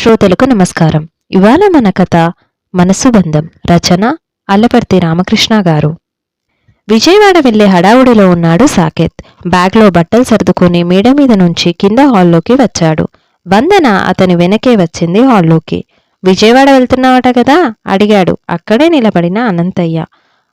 శ్రోతలకు నమస్కారం. ఇవాళ మన కథ మనసు బంధం రచన అల్లపర్తి రామకృష్ణ గారు. విజయవాడ వెళ్ళే హడావుడిలో ఉన్నాడు సాకేత్. బ్యాగ్లో బట్టలు సర్దుకుని మేడ మీద నుంచి కింద హాల్లోకి వచ్చాడు. వందన అతని వెనకే వచ్చింది హాల్లోకి. విజయవాడ వెళ్తున్నావట కదా? అడిగాడు. అక్కడే నిలబడిన అనంతయ్య.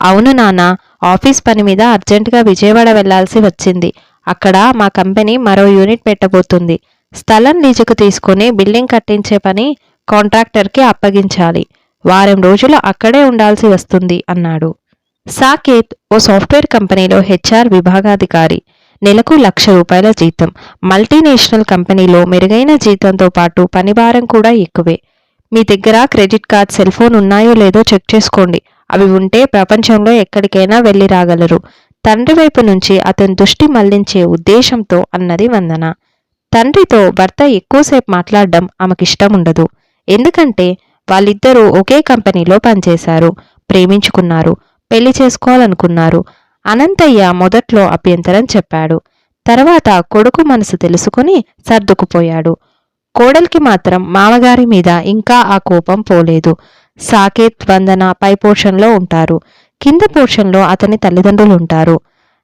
అవును నాన్న ఆఫీస్ పని మీద అర్జెంటుగా విజయవాడ వెళ్ళాల్సి వచ్చింది. అక్కడ మా కంపెనీ మరో యూనిట్ పెట్టబోతుంది. స్థలం లీజుకు తీసుకుని బిల్డింగ్ కట్టించే పని కాంట్రాక్టర్కి అప్పగించాలి. వారం రోజులు అక్కడే ఉండాల్సి వస్తుంది అన్నాడు. సాకేత్ ఓ సాఫ్ట్వేర్ కంపెనీలో హెచ్ఆర్ విభాగాధికారి. నెలకు లక్ష రూపాయల జీతం. మల్టీనేషనల్ కంపెనీలో మెరుగైన జీతంతో పాటు పనిభారం కూడా ఎక్కువే. మీ దగ్గర క్రెడిట్ కార్డ్ సెల్ ఫోన్ ఉన్నాయో లేదో చెక్ చేసుకోండి. అవి ఉంటే ప్రపంచంలో ఎక్కడికైనా వెళ్ళి రాగలరు. తండ్రి వైపు నుంచి అతని దృష్టి మళ్ళించే ఉద్దేశంతో అన్నది వందన. తండ్రితో భర్త ఎక్కువసేపు మాట్లాడడం ఆమెకిష్టం ఉండదు ఎందుకంటే వాళ్ళిద్దరూ ఒకే కంపెనీలో పనిచేశారు ప్రేమించుకున్నారు పెళ్ళి చేసుకోవాలనుకున్నారు. అనంతయ్య మొదట్లో అభ్యంతరం చెప్పాడు. తర్వాత కొడుకు మనసు తెలుసుకుని సర్దుకుపోయాడు. కోడలికి మాత్రం మామగారి మీద ఇంకా ఆ కోపం పోలేదు. సాకేత్ వందన పై పోర్షన్లో ఉంటారు. కింద పోర్షన్లో అతని తల్లిదండ్రులు ఉంటారు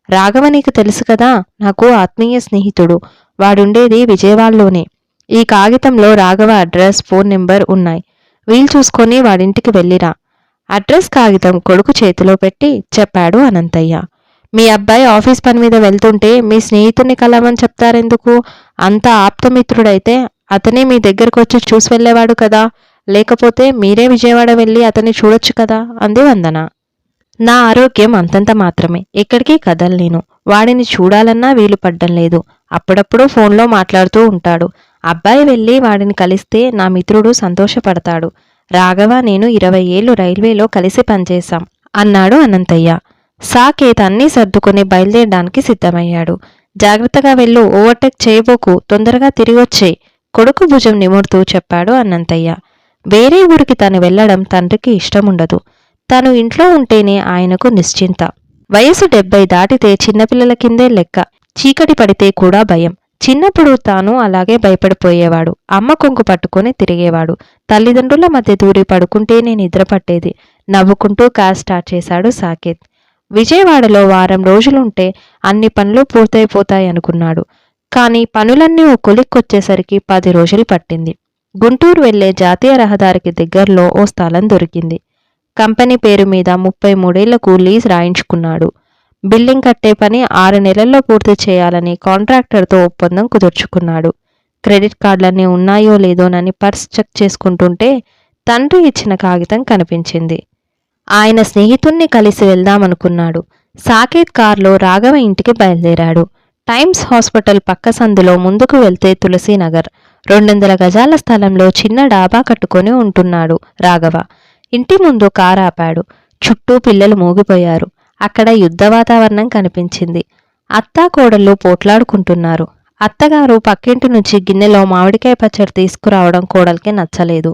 రాఘవ నీకు తెలుసు కదా నాకు ఆత్మీయ స్నేహితుడు. వాడుండేది విజయవాడలోనే. ఈ కాగితంలో రాఘవ అడ్రస్ ఫోన్ నెంబర్ ఉన్నాయి. వీలు చూసుకొని వాడింటికి వెళ్ళిరా. అడ్రస్ కాగితం కొడుకు చేతిలో పెట్టి చెప్పాడు అనంతయ్య. మీ అబ్బాయి ఆఫీస్ పని మీద వెళ్తుంటే మీ స్నేహితుడిని కలవని చెప్తారెందుకు? అంత ఆప్తమిత్రుడైతే అతనే మీ దగ్గరకు వచ్చి చూసి వెళ్ళేవాడు కదా. లేకపోతే మీరే విజయవాడ వెళ్ళి అతన్ని చూడొచ్చు కదా అంది వందన. నా ఆరోగ్యం అంతంత మాత్రమే. ఎక్కడికి కదలలేను. వాడిని చూడాలన్నా వీలు పడ్డం లేదు. అప్పుడప్పుడు ఫోన్లో మాట్లాడుతూ ఉంటాడు. అబ్బాయి వెళ్ళి వాడిని కలిస్తే నా మిత్రుడు సంతోషపడతాడు. రాఘవ నేను ఇరవై ఏళ్ళు రైల్వేలో కలిసి పనిచేశాం అన్నాడు అనంతయ్య. సాకేత్ అన్నీ సర్దుకుని బయలుదేరడానికి సిద్ధమయ్యాడు. జాగ్రత్తగా వెళ్ళు ఓవర్టేక్ చేయబోకు తొందరగా తిరిగొచ్చేయి కొడుకు భుజం నిమురుతూ చెప్పాడు అనంతయ్య. వేరే ఊరికి తను వెళ్ళడం తండ్రికి ఇష్టముండదు. తను ఇంట్లో ఉంటేనే ఆయనకు నిశ్చింత. వయసు డెబ్బై దాటితే చిన్నపిల్లల కిందే లెక్క. చీకటి పడితే కూడా భయం. చిన్నప్పుడు తాను అలాగే భయపడిపోయేవాడు. అమ్మ కొంగు పట్టుకొని తిరిగేవాడు. తల్లిదండ్రుల మధ్య దూరి పడుకుంటేనే నిద్ర పట్టేది. నవ్వుకుంటూ కార్ స్టార్ట్ చేశాడు సాకేత్. విజయవాడలో వారం రోజులుంటే అన్ని పనులు పూర్తయిపోతాయి అనుకున్నాడు. కానీ పనులన్నీ ఓ కొలిక్కొచ్చేసరికి పది రోజులు పట్టింది. గుంటూరు వెళ్ళే జాతీయ రహదారికి దగ్గరలో ఓ స్థలం దొరికింది. కంపెనీ పేరు మీద ముప్పై మూడేళ్ళకు లీజ్ రాయించుకున్నాడు. బిల్డింగ్ కట్టే పని ఆరు నెలల్లో పూర్తి చేయాలని కాంట్రాక్టర్తో ఒప్పందం కుదుర్చుకున్నాడు. క్రెడిట్ కార్డులన్నీ ఉన్నాయో లేదోనని పర్స్ చెక్ చేసుకుంటుంటే తండ్రి ఇచ్చిన కాగితం కనిపించింది. ఆయన స్నేహితుణ్ణి కలిసి వెళ్దామనుకున్నాడు. సాకేత్ కారులో రాఘవ ఇంటికి బయలుదేరాడు. టైమ్స్ హాస్పిటల్ పక్క సందులో ముందుకు వెళ్తే తులసీనగర్. రెండొందల గజాల స్థలంలో చిన్న డాబా కట్టుకొని ఉంటున్నాడు రాఘవ. ఇంటి ముందు కారు ఆపాడు. చుట్టూ పిల్లలు మూగిపోయారు. అక్కడ యుద్ధ వాతావరణం కనిపించింది. అత్తా కోడళ్ళు పోట్లాడుకుంటున్నారు. అత్తగారు పక్కింటి నుంచి గిన్నెలో మామిడికాయ పచ్చడి తీసుకురావడం కోడలికి నచ్చలేదు.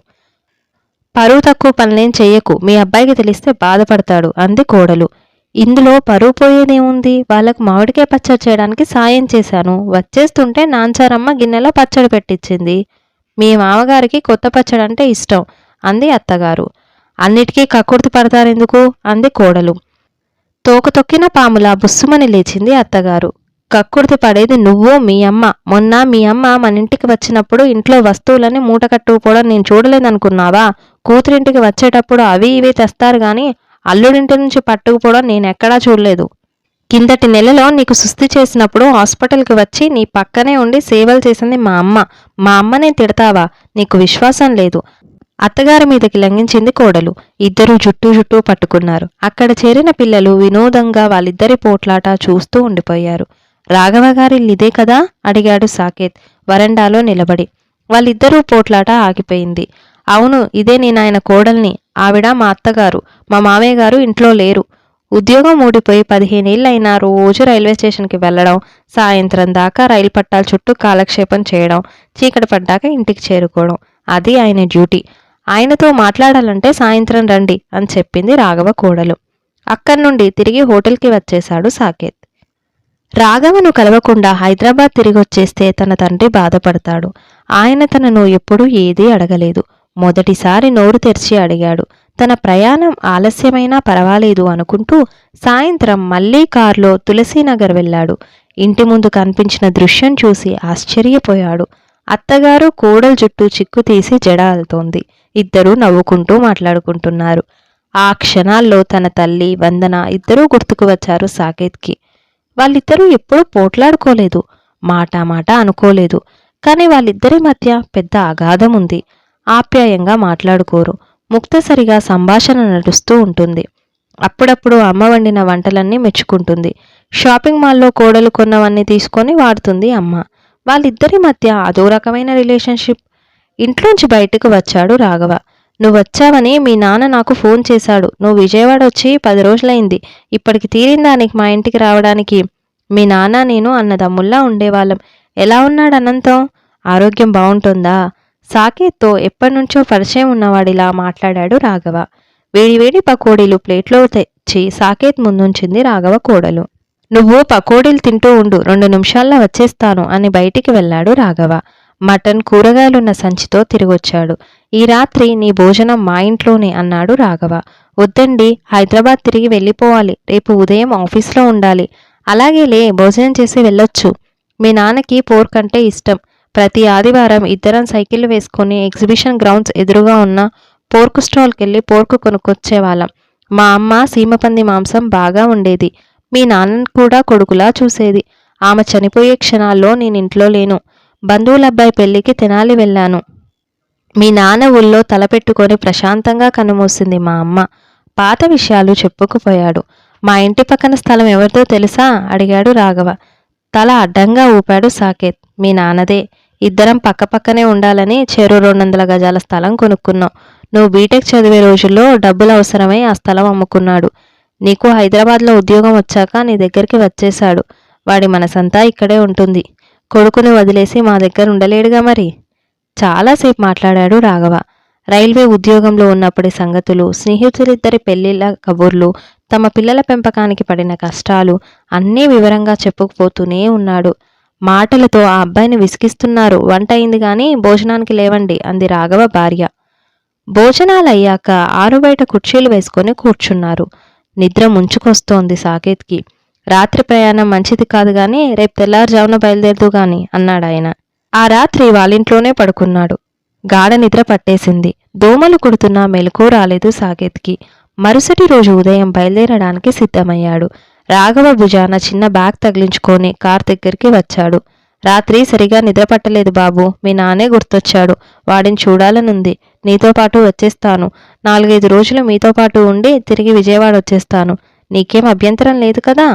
పరువు తక్కువ పనులేం చెయ్యకు. మీ అబ్బాయికి తెలిస్తే బాధపడతాడు అంది కోడలు. ఇందులో పరువు పోయేదేముంది వాళ్ళకు మామిడికాయ పచ్చడి చేయడానికి సాయం చేశాను. వచ్చేస్తుంటే నాంచారమ్మ గిన్నెలో పచ్చడి పెట్టించింది మీ మామగారికి కొత్త పచ్చడి అంటే ఇష్టం అంది అత్తగారు. అన్నిటికీ కక్కుర్తి పడతారెందుకు అంది కోడలు. తోక తొక్కిన పాములా బుస్సుమని లేచింది అత్తగారు. కక్కుర్తి పడేది నువ్వు మీ అమ్మ. మొన్న మీ అమ్మ మన ఇంటికి వచ్చినప్పుడు ఇంట్లో వస్తువులని మూట కట్టుకుపోవడం నేను చూడలేదనుకున్నావా? కూతురింటికి వచ్చేటప్పుడు అవి ఇవి తెస్తారు గాని అల్లుడింటి నుంచి పట్టుకుపోవడం నేను ఎక్కడా చూడలేదు. కిందటి నెలలో నీకు సుస్థి చేసినప్పుడు హాస్పిటల్కి వచ్చి నీ పక్కనే ఉండి సేవలు చేసింది మా అమ్మ. మా అమ్మనే తిడతావా? నీకు విశ్వాసం లేదు. అత్తగారి మీదకి లంఘించింది కోడలు. ఇద్దరూ జుట్టు జుట్టు పట్టుకున్నారు. అక్కడ చేరిన పిల్లలు వినోదంగా వాళ్ళిద్దరి పోట్లాట చూస్తూ ఉండిపోయారు. రాఘవ గారి ఇదే కదా? అడిగాడు సాకేత్ వరండాలో నిలబడి. వాళ్ళిద్దరూ పోట్లాట ఆగిపోయింది. అవును ఇదే నేను ఆయన కోడల్ని. ఆవిడ మా అత్తగారు. మా మామయ్య గారు ఇంట్లో లేరు. ఉద్యోగం ఊడిపోయి పదిహేనేళ్ళైనా రోజు రైల్వే స్టేషన్కి వెళ్ళడం సాయంత్రం దాకా రైలు పట్టాల చుట్టూ కాలక్షేపం చేయడం చీకటి పడ్డాక ఇంటికి చేరుకోవడం అది ఆయన డ్యూటీ. ఆయనతో మాట్లాడాలంటే సాయంత్రం రండి అని చెప్పింది రాఘవ కోడలు. అక్కడి నుండి తిరిగి హోటల్కి వచ్చేశాడు సాకేత్. రాఘవను కలవకుండా హైదరాబాద్ తిరిగొచ్చేస్తే తన తండ్రి బాధపడతాడు. ఆయన తనను ఎప్పుడూ ఏదీ అడగలేదు. మొదటిసారి నోరు తెరిచి అడిగాడు. తన ప్రయాణం ఆలస్యమైనా పర్వాలేదు అనుకుంటూ సాయంత్రం మళ్ళీ కారులో తులసీనగర్ వెళ్ళాడు. ఇంటి ముందు కనిపించిన దృశ్యం చూసి ఆశ్చర్యపోయాడు. అత్తగారు కోడలు జుట్టు చిక్కు తీసి జడ అల్తోంది. ఇద్దరూ నవ్వుకుంటూ మాట్లాడుకుంటున్నారు. ఆ క్షణాల్లో తన తల్లి వందన ఇద్దరూ గుర్తుకు వచ్చారు సాకేత్కి. వాళ్ళిద్దరూ ఎప్పుడూ పోట్లాడుకోలేదు మాట మాట అనుకోలేదు. కానీ వాళ్ళిద్దరి మధ్య పెద్ద అగాధం ఉంది. ఆప్యాయంగా మాట్లాడుకోరు. ముక్తసరిగా సంభాషణ నడుస్తూ ఉంటుంది. అప్పుడప్పుడు అమ్మ వండిన వంటలన్నీ మెచ్చుకుంటుంది. షాపింగ్ మాల్లో కోడలు కొన్నవన్నీ తీసుకొని వాడుతుంది అమ్మ. వాళ్ళిద్దరి మధ్య అదో రకమైన రిలేషన్షిప్. ఇంట్లోంచి బయటకు వచ్చాడు రాఘవ. నువ్వు వచ్చావని మీ నాన్న నాకు ఫోన్ చేశాడు. నువ్వు విజయవాడ వచ్చి పది రోజులైంది. ఇప్పటికి తీరిందా నీకు మా ఇంటికి రావడానికి మీ నాన్న నేను అన్నదమ్ముల్లా ఉండేవాళ్ళం. ఎలా ఉన్నాడు అనంతం ఆరోగ్యం బాగుంటుందా? సాకేత్తో ఎప్పటినుంచో పరిచయం ఉన్నవాడిలా మాట్లాడాడు రాఘవ. వేడివేడి పకోడీలు ప్లేట్లో తెచ్చి సాకేత్ ముందుంచింది రాఘవ కోడలు. నువ్వు పకోడీలు తింటూ ఉండు. రెండు నిమిషాల్లో వచ్చేస్తాను అని బయటికి వెళ్ళాడు రాఘవ. మటన్ కూరగాయలున్న సంచితో తిరిగొచ్చాడు. ఈ రాత్రి నీ భోజనం మా ఇంట్లోనే అన్నాడు రాఘవ. వద్దండి హైదరాబాద్ తిరిగి వెళ్ళిపోవాలి. రేపు ఉదయం ఆఫీస్లో ఉండాలి. అలాగేలే భోజనం చేసి వెళ్ళొచ్చు. మీ నాన్నకి పోర్క్ అంటే ఇష్టం. ప్రతి ఆదివారం ఇద్దరం సైకిల్ వేసుకుని ఎగ్జిబిషన్ గ్రౌండ్స్ ఎదురుగా ఉన్న పోర్కు స్టాల్కి వెళ్ళి పోర్కు కొనుక్కొచ్చేవాళ్ళం. మా అమ్మ సీమపంది మాంసం బాగా ఉండేది మీ నాన్న కూడా కొడుకులా చూసేది. ఆమె చనిపోయే క్షణాల్లో నేను ఇంట్లో లేను. బంధువుల అబ్బాయి పెళ్ళికి తెనాలి వెళ్ళాను. మీ నాన్న ఊళ్ళో తలపెట్టుకొని ప్రశాంతంగా కనుమూసింది మా అమ్మ. పాత విషయాలు చెప్పుకుపోయాడు. మా ఇంటి పక్కన స్థలం ఎవరిదో తెలుసా? అడిగాడు రాఘవ. తల అడ్డంగా ఊపాడు సాకేత్. మీ నాన్నదే. ఇద్దరం పక్కపక్కనే ఉండాలని చెరు రెండు వందల గజాల స్థలం కొనుక్కున్నాం. నువ్వు బీటెక్ చదివే రోజుల్లో డబ్బులు అవసరమై ఆ స్థలం అమ్ముకున్నాడు. నీకు హైదరాబాద్లో ఉద్యోగం వచ్చాక నీ దగ్గరికి వచ్చేశాడు. వాడి మనసంతా ఇక్కడే ఉంటుంది. కొడుకుని వదిలేసి మా దగ్గర ఉండలేడుగా మరి? చాలాసేపు మాట్లాడాడు రాఘవ. రైల్వే ఉద్యోగంలో ఉన్నప్పటి సంగతులు స్నేహితులిద్దరి పెళ్ళిళ్ళ కబుర్లు తమ పిల్లల పెంపకానికి పడిన కష్టాలు అన్నీ వివరంగా చెప్పుకుపోతూనే ఉన్నాడు. మాటలతో ఆ అబ్బాయిని విసిగిస్తున్నారు. వంట అయింది కానీ భోజనానికి లేవండి అంది రాఘవ భార్య. భోజనాలయ్యాక ఆరు బయట కుర్చీలు వేసుకొని కూర్చున్నారు. నిద్ర ముంచుకొస్తోంది సాకేత్కి. రాత్రి ప్రయాణం మంచిది కాదు గాని రేపు తెల్లారుజామున బయలుదేరదు గాని అన్నాడాయన ఆ రాత్రి వాళ్ళింట్లోనే పడుకున్నాడు. గాఢ నిద్ర పట్టేసింది. దోమలు కుడుతున్నా మెలకు రాలేదు సాకేత్కి మరుసటి రోజు ఉదయం బయలుదేరడానికి సిద్ధమయ్యాడు. రాఘవ భుజాన చిన్న బ్యాగ్ తగిలించుకొని కార్ దగ్గరికి వచ్చాడు. రాత్రి సరిగా నిద్ర పట్టలేదు బాబు. మీ నాన్నే గుర్తొచ్చాడు. వాడిని చూడాలనుంది. నీతో పాటు వచ్చేస్తాను. నాలుగైదు రోజులు మీతో పాటు ఉండి తిరిగి విజయవాడ వచ్చేస్తాను నీకేం అభ్యంతరం లేదు కదా?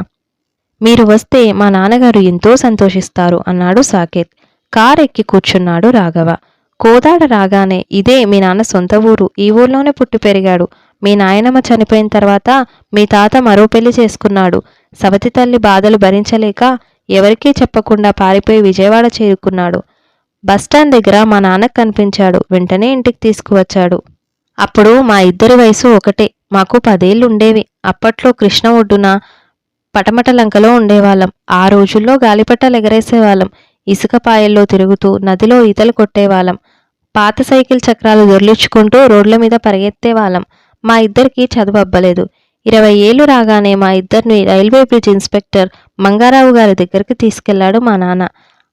మీరు వస్తే మా నాన్నగారు ఎంతో సంతోషిస్తారు అన్నాడు సాకేత్. కార్ ఎక్కి కూర్చున్నాడు రాఘవ. కోదాడ రాగానే ఇదే మీ నాన్న సొంత ఊరు. ఈ ఊర్లోనే పుట్టి పెరిగాడు. మీ నాయనమ్మ చనిపోయిన తర్వాత మీ తాత మరో పెళ్ళి చేసుకున్నాడు. సవతి తల్లి బాధలు భరించలేక ఎవరికీ చెప్పకుండా పారిపోయి విజయవాడ చేరుకున్నాడు. బస్టాండ్ దగ్గర మా నాన్నకు కనిపించాడు. వెంటనే ఇంటికి తీసుకువచ్చాడు. అప్పుడు మా ఇద్దరి వయసు ఒకటే. మాకు పదేళ్ళు ఉండేవి అప్పట్లో కృష్ణ ఒడ్డున పటమటలంకలో ఉండేవాళ్ళం. ఆ రోజుల్లో గాలిపటాలు ఎగరేసేవాళ్ళం. ఇసుక పాయల్లో తిరుగుతూ నదిలో ఈతలు కొట్టేవాళ్ళం. పాత సైకిల్ చక్రాలు దొర్లించుకుంటూ రోడ్ల మీద పరిగెత్తేవాళ్ళం. మా ఇద్దరికి చదువు అబ్బలేదు ఇరవై ఏళ్ళు రాగానే మా ఇద్దరిని రైల్వే బ్రిడ్జ్ ఇన్స్పెక్టర్ మంగారావు గారి దగ్గరికి తీసుకెళ్ళాడు మా నాన్న.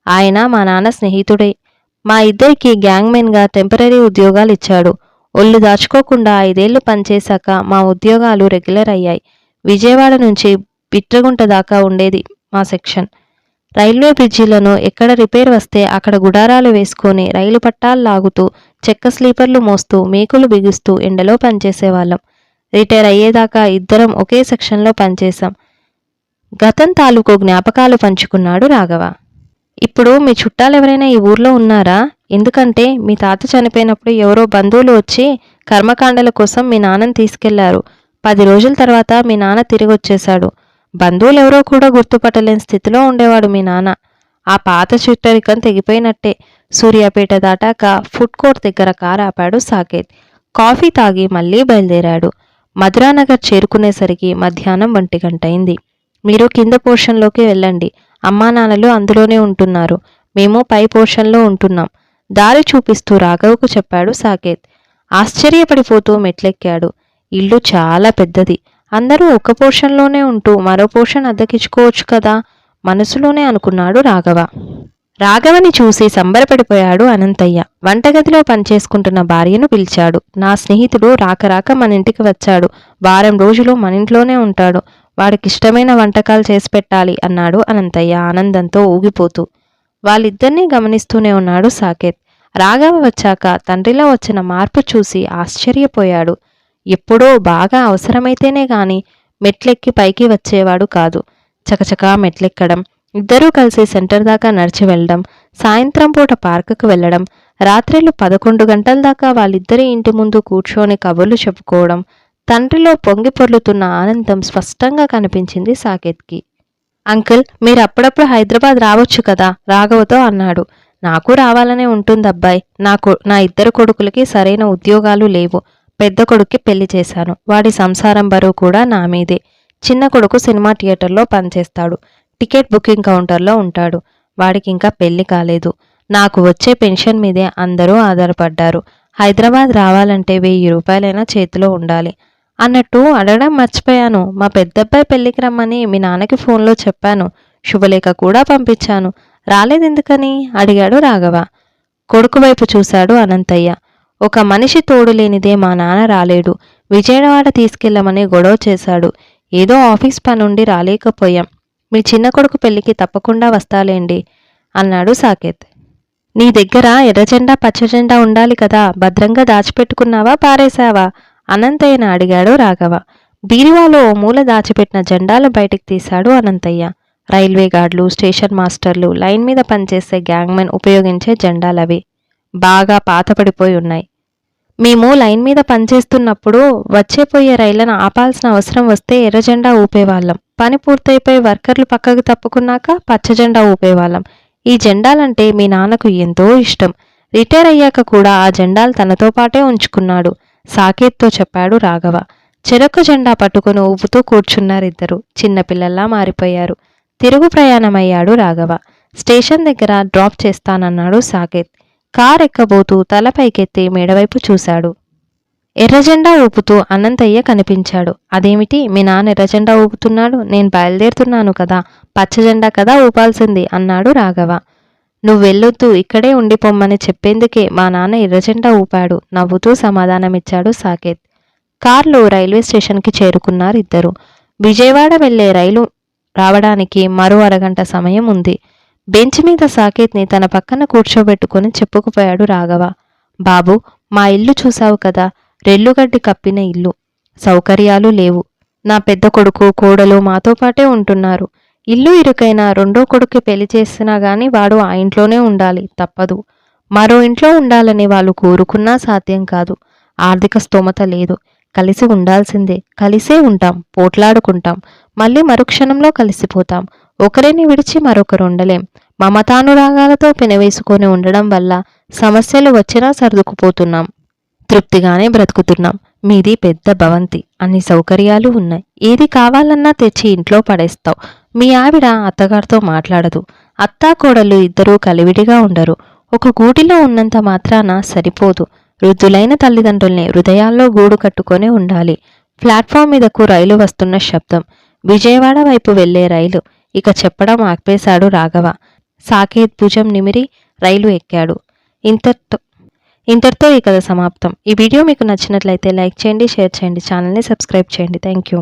ఆయన మా నాన్న స్నేహితుడే. మా ఇద్దరికి గ్యాంగ్మెన్గా టెంపరీ ఉద్యోగాలు ఇచ్చాడు. ఒళ్ళు దాచుకోకుండా ఐదేళ్ళు పనిచేశాక మా ఉద్యోగాలు రెగ్యులర్ అయ్యాయి. విజయవాడ నుంచి బిట్రగుంట దాకా ఉండేది మా సెక్షన్. రైల్వే బ్రిడ్జిలను ఎక్కడ రిపేర్ వస్తే అక్కడ గుడారాలు వేసుకొని రైలు పట్టాలు లాగుతూ చెక్క స్లీపర్లు మోస్తూ మేకులు బిగిస్తూ ఎండలో పనిచేసేవాళ్ళం. రిటైర్ అయ్యేదాకా ఇద్దరం ఒకే సెక్షన్లో పనిచేశాం. గతం తాలూకు జ్ఞాపకాలు పంచుకున్నాడు రాఘవ. ఇప్పుడు మీ చుట్టాలు ఎవరైనా ఈ ఊర్లో ఉన్నారా? ఎందుకంటే మీ తాత చనిపోయినప్పుడు ఎవరో బంధువులు వచ్చి కర్మకాండల కోసం మీ నాన్నని తీసుకెళ్ళారు. పది రోజుల తర్వాత మీ నాన్న తిరిగి వచ్చేశాడు బంధువులు ఎవరో కూడా గుర్తుపట్టలేని స్థితిలో ఉండేవాడు మీ నాన్న. ఆ పాత చుట్టరికం తెగిపోయినట్టే. సూర్యాపేట దాటాక ఫుడ్ కోర్ట్ దగ్గర కారు ఆపాడు సాకేత్. కాఫీ తాగి మళ్ళీ బయలుదేరాడు. మధురానగర్ చేరుకునేసరికి మధ్యాహ్నం ఒంటి గంటయింది మీరు కింద పోర్షన్లోకి వెళ్ళండి. అమ్మా నాన్నలు అందులోనే ఉంటున్నారు. మేము పై పోర్షన్లో ఉంటున్నాం. దారి చూపిస్తూ రాఘవకు చెప్పాడు సాకేత్. ఆశ్చర్యపడిపోతూ మెట్లెక్కాడు. ఇల్లు చాలా పెద్దది. అందరూ ఒక పోర్షన్లోనే ఉంటూ మరో పోర్షన్ అద్దెకిచ్చుకోవచ్చు కదా? మనసులోనే అనుకున్నాడు రాఘవ. రాఘవని చూసి సంబరపడిపోయాడు అనంతయ్య. వంటగదిలో పనిచేసుకుంటున్న భార్యను పిలిచాడు. నా స్నేహితుడు రాక రాక మన ఇంటికి వచ్చాడు. వారం రోజులు మన ఇంట్లోనే ఉంటాడు. వాడికిష్టమైన వంటకాలు చేసి పెట్టాలి అన్నాడు అనంతయ్య ఆనందంతో ఊగిపోతూ. వాళ్ళిద్దరినీ గమనిస్తూనే ఉన్నాడు సాకేత్. రాఘవ వచ్చాక తండ్రిలో వచ్చిన మార్పు చూసి ఆశ్చర్యపోయాడు. ఎప్పుడో బాగా అవసరమైతేనే గాని మెట్లెక్కి పైకి వచ్చేవాడు కాదు. చకచకా మెట్లెక్కడం ఇద్దరూ కలిసి సెంటర్ దాకా నడిచి వెళ్ళడం సాయంత్రం పూట పార్కుకు వెళ్ళడం రాత్రిళ్ళు పదకొండు గంటల దాకా వాళ్ళిద్దరి ఇంటి ముందు కూర్చొని కబుర్లు చెప్పుకోవడం తండ్రిలో పొంగి పొర్లుతున్న ఆనందం స్పష్టంగా కనిపించింది సాకేత్కి. అంకుల్ మీరు అప్పుడప్పుడు హైదరాబాద్ రావచ్చు కదా? రాఘవతో అన్నాడు. నాకు రావాలనే ఉంటుంది అబ్బాయి నాకు నా ఇద్దరు కొడుకులకి సరైన ఉద్యోగాలు లేవు. పెద్ద కొడుక్కి పెళ్ళి చేశాను. వాడి సంసారం బరువు కూడా నా మీదే. చిన్న కొడుకు సినిమా థియేటర్లో పనిచేస్తాడు. టికెట్ బుకింగ్ కౌంటర్లో ఉంటాడు. వాడికి ఇంకా పెళ్ళి కాలేదు. నాకు వచ్చే పెన్షన్ మీదే అందరూ ఆధారపడ్డారు. హైదరాబాద్ రావాలంటే వెయ్యి రూపాయలైనా చేతిలో ఉండాలి అన్నట్టు అడగడం మర్చిపోయాను. మా పెద్దబ్బాయి పెళ్ళికి రమ్మని మీ నాన్నకి ఫోన్లో చెప్పాను. శుభలేఖ కూడా పంపించాను. రాలేదెందుకని? అడిగాడు రాఘవ. కొడుకు వైపు చూశాడు అనంతయ్య. ఒక మనిషి తోడు లేనిదే మా నాన్న రాలేడు. విజయవాడ తీసుకెళ్ళమని గొడవ చేశాడు. ఏదో ఆఫీస్ పనుండి రాలేకపోయాం. మీ చిన్న కొడుకు పెళ్ళికి తప్పకుండా వస్తాలేండి అన్నాడు సాకేత్. నీ దగ్గర ఎర్రజెండా పచ్చజెండా ఉండాలి కదా భద్రంగా దాచిపెట్టుకున్నావా పారేశావా? అనంతయ్యను అడిగాడు రాఘవ. బీరువాలో ఓ మూల దాచిపెట్టిన జెండాలు బయటికి తీశాడు అనంతయ్య. రైల్వే గార్డులు స్టేషన్ మాస్టర్లు లైన్ మీద పనిచేసే గ్యాంగ్మెన్ ఉపయోగించే జెండాలవి. బాగా పాతపడిపోయి ఉన్నాయి. మేము లైన్ మీద పనిచేస్తున్నప్పుడు వచ్చేపోయే రైళ్ళను ఆపాల్సిన అవసరం వస్తే ఎర్ర జెండా ఊపేవాళ్ళం. పని పూర్తయిపోయి వర్కర్లు పక్కకు తప్పుకున్నాక పచ్చ జెండా ఊపేవాళ్ళం. ఈ జెండాలంటే మీ నాన్నకు ఎంతో ఇష్టం. రిటైర్ అయ్యాక కూడా ఆ జెండాలు తనతో పాటే ఉంచుకున్నాడు. సాకేత్తో చెప్పాడు రాఘవ. చెరకు జెండా పట్టుకుని ఊపుతూ కూర్చున్నారిద్దరు. చిన్నపిల్లల్లా మారిపోయారు. తిరుగు ప్రయాణమయ్యాడు రాఘవ. స్టేషన్ దగ్గర డ్రాప్ చేస్తానన్నాడు సాకేత్. కారెక్కబోతూ తల పైకెత్తి మేడవైపు చూశాడు. ఎర్రజెండా ఊపుతూ అనంతయ్య కనిపించాడు. అదేమిటి? మీ నాన్న ఎర్రజెండా ఊపుతున్నాడు? నేను బయలుదేరుతున్నాను కదా. పచ్చజెండా కదా ఊపాల్సింది అన్నాడు రాఘవ. నువ్వు వెళ్ళొద్దు ఇక్కడే ఉండిపోమ్మని చెప్పేందుకే మా నాన్న ఎర్రజెండా ఊపాడు. నవ్వుతూ సమాధానమిచ్చాడు సాకేత్. కార్లో రైల్వే స్టేషన్కి చేరుకున్నారు ఇద్దరు విజయవాడ వెళ్ళే రైలు రావడానికి మరో అరగంట సమయం ఉంది. బెంచ్ మీద సాకేత్ని తన పక్కన కూర్చోబెట్టుకుని చెప్పుకుపోయాడు రాఘవ. బాబు మా ఇల్లు చూశావు కదా రెల్లుగడ్డి కప్పిన ఇల్లు. సౌకర్యాలు లేవు. నా పెద్ద కొడుకు కోడలు మాతో పాటే ఉంటున్నారు. ఇల్లు ఇరుకైనా రెండో కొడుకు పెళ్ళి చేసినా గాని వాడు ఆ ఇంట్లోనే ఉండాలి తప్పదు. మరో ఇంట్లో ఉండాలని వాళ్ళు కోరుకున్నా సాధ్యం కాదు. ఆర్థిక స్తోమత లేదు. కలిసి ఉండాల్సిందే. కలిసే ఉంటాం పోట్లాడుకుంటాం. మళ్ళీ మరుక్షణంలో కలిసిపోతాం. ఒకరిని విడిచి మరొకరు ఉండలేం. మమతానురాగాలతో పెనవేసుకొని ఉండడం వల్ల సమస్యలు వచ్చినా సర్దుకుపోతున్నాం. తృప్తిగానే బ్రతుకుతున్నాం. మీది పెద్ద భవంతి. అన్ని సౌకర్యాలు ఉన్నాయి. ఏది కావాలన్నా తెచ్చి ఇంట్లో పడేస్తావు. మీ ఆవిడ అత్తగారితో మాట్లాడదు. అత్తా కోడలు ఇద్దరూ కలివిడిగా ఉండరు. ఒక గూటిలో ఉన్నంత మాత్రాన సరిపోదు. వృద్ధులైన తల్లిదండ్రుల్ని హృదయాల్లో గూడు కట్టుకొని ఉండాలి. ప్లాట్ఫామ్ మీదకు రైలు వస్తున్న శబ్దం. విజయవాడ వైపు వెళ్ళే రైలు. ఇక చెప్పడం ఆపేశాడు రాఘవ. సాకేత్ భుజం నిమిరి రైలు ఎక్కాడు. ఇంతటితో ఇంతటితో ఈ కథ సమాప్తం. ఈ వీడియో మీకు నచ్చినట్లయితే లైక్ చేయండి షేర్ చేయండి ఛానల్ని సబ్స్క్రైబ్ చేయండి. Thank you